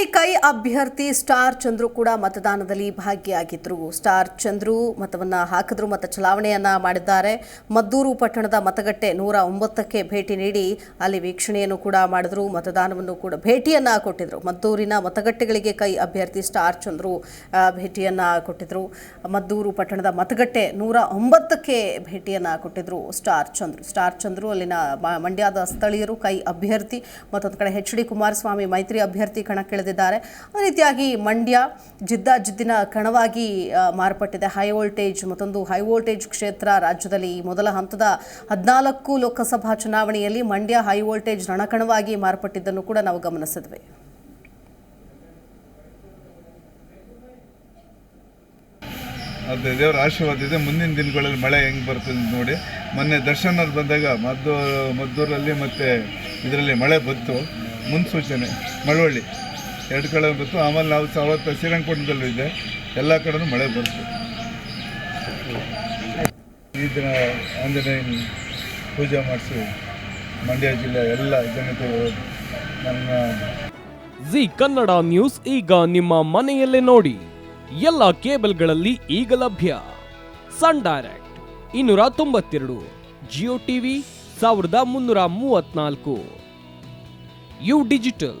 ಮತಗಟ್ಟೆಯಲ್ಲಿ ಕೈ ಅಭ್ಯರ್ಥಿ ಸ್ಟಾರ್ ಚಂದ್ರು ಕೂಡ ಮತದಾನದಲ್ಲಿ ಭಾಗಿಯಾಗಿದ್ರು. ಸ್ಟಾರ್ ಚಂದ್ರು ಮತವನ್ನ ಹಾಕಿದ್ರು, ಮತ ಚಲಾವಣೆಯನ್ನ ಮಾಡಿದ್ದಾರೆ. ಮದ್ದೂರು ಪಟ್ಟಣದ ಮತಗಟ್ಟೆ ನೂರ ಒಂಬತ್ತಕ್ಕೆ ಭೇಟಿ ನೀಡಿ ಅಲ್ಲಿ ವೀಕ್ಷಣೆಯನ್ನು ಕೂಡ ಮಾಡಿದ್ರು, ಮತದಾನವನ್ನು ಕೂಡ ಭೇಟಿಯನ್ನ ಕೊಟ್ಟಿದ್ರು. ಮದ್ದೂರಿನ ಮತಗಟ್ಟೆಗಳಿಗೆ ಕೈ ಅಭ್ಯರ್ಥಿ ಸ್ಟಾರ್ ಚಂದ್ರು ಭೇಟಿಯನ್ನ ಕೊಟ್ಟಿದ್ರು. ಮದ್ದೂರು ಪಟ್ಟಣದ ಮತಗಟ್ಟೆ ನೂರ ಒಂಬತ್ತಕ್ಕೆ ಭೇಟಿಯನ್ನ ಕೊಟ್ಟಿದ್ರು ಸ್ಟಾರ್ ಚಂದ್ರು. ಸ್ಟಾರ್ ಚಂದ್ರು ಅಲ್ಲಿನ ಮಂಡ್ಯದ ಸ್ಥಳೀಯರು ಕೈ ಅಭ್ಯರ್ಥಿ, ಮತ್ತೊಂದು ಕಡೆ ಎಚ್ ಡಿ ಕುಮಾರಸ್ವಾಮಿ ಮೈತ್ರಿ ಅಭ್ಯರ್ಥಿ ಕಣಕ್ಕಿಳಿದಿದ್ದಾರೆ. ಅದೇ ರೀತಿಯಾಗಿ ಮಂಡ್ಯ ಜಿದ್ದಾಜಿದ್ದಿನ ಕಣವಾಗಿ ಮಾರ್ಪಟ್ಟಿದೆ. ಹೈ ವೋಲ್ಟೇಜ್ ಮತ್ತೊಂದು ಹೈ ವೋಲ್ಟೇಜ್ ಕ್ಷೇತ್ರ ರಾಜ್ಯದಲ್ಲಿ ಈ ಮೊದಲ ಹಂತದ ಹದಿನಾಲ್ಕು ಲೋಕಸಭಾ ಚುನಾವಣೆಯಲ್ಲಿ ಮಂಡ್ಯ ಹೈ ವೋಲ್ಟೇಜ್ ರಣಕಣವಾಗಿ ಮಾರ್ಪಟ್ಟಿದ್ದನ್ನು ಕೂಡ ನಾವು ಗಮನಿಸಿದ್ವಿ. ಅದೇ ದೇವರ ಆಶೀರ್ವಾದ ಇದೆ. ಮುಂದಿನ ದಿನಗಳಲ್ಲಿ ಮಳೆ ಹೆಂಗೆ ಬರ್ತದೆ ನೋಡಿ. ಮೊನ್ನೆ ದರ್ಶನವ್ರು ಬಂದಾಗ ಮದ್ದೂರು, ಮದ್ದೂರಲ್ಲಿ ಮತ್ತು ಇದರಲ್ಲಿ ಮಳೆ ಬಂತು. ಮುನ್ಸೂಚನೆ, ಮಳವಳ್ಳಿ. ಎರಡು ಕಡೆ ಬಂತು. ಆಮೇಲೆ ನಾವು ಅವತ್ತು ಶ್ರೀರಂಗಪಟ್ಟಣದಲ್ಲೂ ಇದೆ ಎಲ್ಲ ಕಡೆನೂ ಮಳೆ ಬಂತು. ಈ ದಿನ ಆಂಜನೇಯನ ಪೂಜೆ ಮಾಡಿಸಿ ಮಂಡ್ಯ ಜಿಲ್ಲೆ ಎಲ್ಲ ಜನತೆ ನನ್ನ ಜಿ ಕನ್ನಡ ನ್ಯೂಸ್ ಈಗ ನಿಮ್ಮ ಮನೆಯಲ್ಲೇ ನೋಡಿ. ಎಲ್ಲ ಕೇಬಲ್ಗಳಲ್ಲಿ ಈಗ ಲಭ್ಯ. ಸನ್ ಡೈರೆಕ್ಟ್ ಇನ್ನೂರ ತೊಂಬತ್ತೆರಡು, ಜಿಯೋ ಟಿವಿ ಸಾವಿರದ ಮುನ್ನೂರ ಮೂವತ್ನಾಲ್ಕು ಯು ಡಿಜಿಟಲ್.